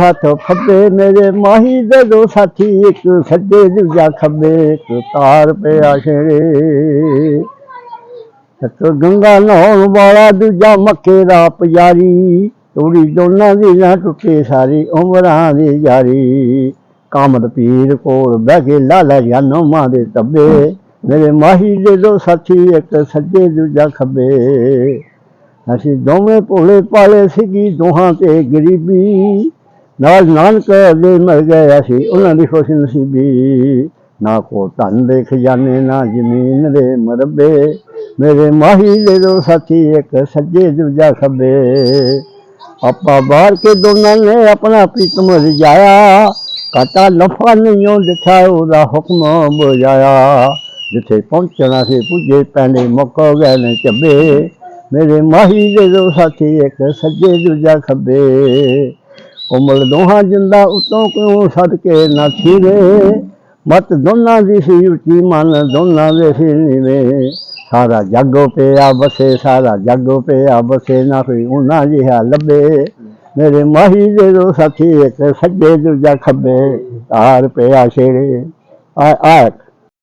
ਹੱਥ ਖੱਬੇ ਮੇਰੇ ਮਾਹੀ ਦੇ ਦੋ ਸਾਥੀ ਇੱਕ ਸੱਜੇ ਦੂਜਾ ਖੱਬੇ ਇੱਕ ਤਾਰ ਪਿਆ ਸ਼ੇਰੇ। ਇੱਕ ਗੰਗਾ ਨਹਾਉਣ ਵਾਲਾ ਦੂਜਾ ਮੱਕੇ ਦਾ ਪੁਜਾਰੀ। ਤੋੜੀ ਦੋਨਾਂ ਦੀ ਨਾ ਟੁੱਟੇ ਸਾਰੀ ਉਮਰਾਂ ਦੀ ਯਾਰੀ ਕਾਮਦ ਪੀਰ ਕੋਲ ਬਹਿ ਕੇ ਲਾਲਾ ਜਾਨੋਂ ਦੇ ਤੱਬੇ। ਮੇਰੇ ਮਾਹੀ ਦੇ ਦੋ ਸਾਥੀ ਇੱਕ ਸੱਜੇ ਦੂਜਾ ਖੱਬੇ। ਅਸੀਂ ਦੋਵੇਂ ਭੋਲੇ ਪਾਲੇ ਸੀਗੀ ਦੋਹਾਂ ਤੇ ਗਰੀਬੀ। ਨਾਲ ਨਾਨਕ ਦੇ ਮਰ ਗਏ ਅਸੀਂ ਉਹਨਾਂ ਦੀ ਖੁਸ਼ ਨਸੀਬੀ। ਨਾ ਕੋ ਧਨ ਦੇ ਖਜ਼ਾਨੇ, ਨਾ ਜ਼ਮੀਨ ਦੇ ਮਰਬੇ। ਮੇਰੇ ਮਾਹੀ ਦੇ ਦੋ ਸਾਥੀ, ਇੱਕ ਸੱਜੇ, ਦੂਜਾ ਖੱਬੇ। ਆਪਾ ਬਾਹਰ ਕੇ ਦੋਨਾਂ ਨੇ ਆਪਣਾ ਪ੍ਰੀਤਮ ਰਜਾਇਆ। ਕਾਟਾ ਲਫਾ ਨਹੀਂ ਉਹ ਦਿੱਤਾ, ਉਹਦਾ ਹੁਕਮ ਬੁਝਾਇਆ। ਜਿੱਥੇ ਪਹੁੰਚਣਾ ਸੀ, ਪੁੱਜੇ ਪੈਣੇ ਮੁੱਕ ਗਏ ਨੇ ਚੱਬੇ ਮੇਰੇ ਮਾਹੀ ਦੇ ਦੋ ਸਾਥੀ, ਇੱਕ ਸੱਜੇ, ਦੂਜਾ ਖੱਬੇ। ਉਮਲ ਦੋਹਾਂ ਜਿੰਦਾ ਉਤੋਂ ਕਿਉਂ ਸਦਕੇ ਨਾ ਥੀਰੇ ਮਤ ਦੋਨਾਂ ਦੀ ਸੀ ਉੱਚੀ ਮਨ, ਦੋਨਾਂ ਦੇ ਸੀ ਨੀਵੇਂ। ਸਾਰਾ ਜੱਗੋ ਪਿਆ ਬਸੇ, ਸਾਰਾ ਜੱਗੋ ਪਿਆ ਬਸੇ, ਨਾ ਕੋਈ ਉਹਨਾਂ ਜਿਹਾ ਲੱਭੇ। ਮੇਰੇ ਮਾਹੀ ਦੇ ਦੋ ਸਾਥੀ ਇੱਕ ਸੱਜੇ ਦੂਜਾ ਖੱਬੇ, ਤਾਰ ਪਿਆ ਸ਼ੇਰੇ ਆ ਆ